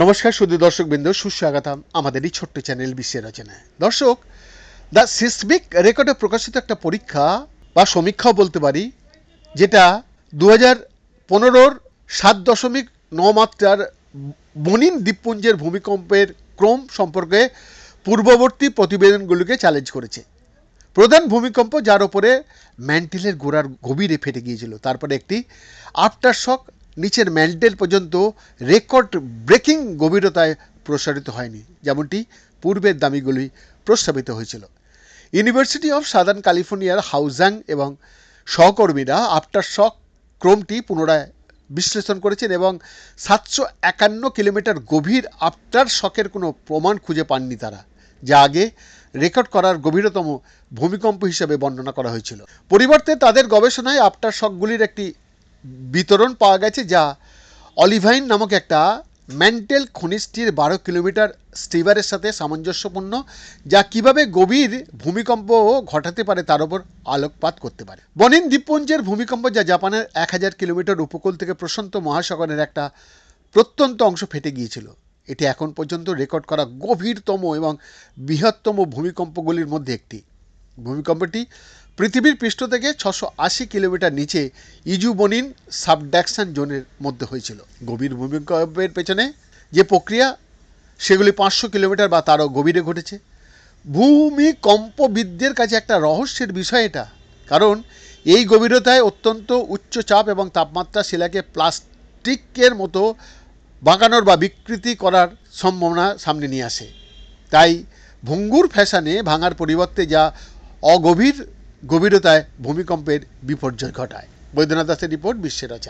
নমস্কার শুধু দর্শক বিন্দু সুস্বাগতম আমাদের এই ছোট্ট চ্যানেল বিশ্বের রচনায়। দর্শক, দ্য সিসমিক রেকর্ডে প্রকাশিত একটা পরীক্ষা, বা সমীক্ষাও বলতে পারি, যেটা দু হাজার পনেরোর সাত দশমিক ন মাত্রার বনিন দ্বীপপুঞ্জের ভূমিকম্পের ক্রম সম্পর্কে পূর্ববর্তী প্রতিবেদনগুলিকে চ্যালেঞ্জ করেছে। প্রধান ভূমিকম্প যার ওপরে ম্যান্টেলের গোড়ার গভীরে ফেটে গিয়েছিল। তারপরে একটি আফটার শক নিচের ম্যান্টেল পর্যন্ত রেকর্ড ব্রেকিং গভীরতায় প্রসারিত হয়নি, যেমনটি পূর্বের দামিগুলি প্রস্তাবিত হয়েছিল। ইউনিভার্সিটি অফ সাদার্ন ক্যালিফোর্নিয়ার হাউজাং এবং সহকর্মীরা আফটার শক ক্রমটি পুনরায় বিশ্লেষণ করেছেন এবং সাতশো একান্ন কিলোমিটার গভীর আফটার শকের কোনো প্রমাণ খুঁজে পাননি তারা, যা আগে রেকর্ড করার গভীরতম ভূমিকম্প হিসেবে বর্ণনা করা হয়েছিল। পরিবর্তে তাদের গবেষণায় আফটার শকগুলির একটি বিতরণ পাওয়া গেছে যা অলিভাইন নামক একটা ম্যান্টেল খনিজটির বারো কিলোমিটার স্টিভারের সাথে সামঞ্জস্যপূর্ণ, যা কীভাবে গভীর ভূমিকম্প ঘটাতে পারে তার উপর আলোকপাত করতে পারে। বনিন দ্বীপপুঞ্জের ভূমিকম্প যা জাপানের এক হাজার কিলোমিটার উপকূল থেকে প্রশান্ত মহাসাগরের একটা প্রত্যন্ত অংশ ফেটে গিয়েছিল। এটি এখন পর্যন্ত রেকর্ড করা গভীরতম এবং বৃহত্তম ভূমিকম্পগুলির মধ্যে একটি। ভূমিকম্পটি পৃথিবীর পৃষ্ঠ থেকে ছশো আশি কিলোমিটার নিচে ইজুবনিন সাবডাকশন জোনের মধ্যে হয়েছিল। গভীর ভূমিকম্পের পেছনে যে প্রক্রিয়া, সেগুলি পাঁচশো কিলোমিটার বা তারও গভীরে ঘটেছে। ভূমিকম্পবিদদের কাছে একটা রহস্যের বিষয় এটা, কারণ এই গভীরতায় অত্যন্ত উচ্চ চাপ এবং তাপমাত্রা শিলাকে প্লাস্টিকের মতো বাঁকানোর বা বিকৃতি করার সম্ভাবনা সামনে নিয়ে আসে। তাই ভঙ্গুর ফ্যাশনে ভাঙার পরিবর্তে যা অগভীর গভীরতায় ভূমিকম্পের বিপর্যয় ঘটায়। বৈদ্যনাথ দাসের রিপোর্ট বিশ্বের রচনা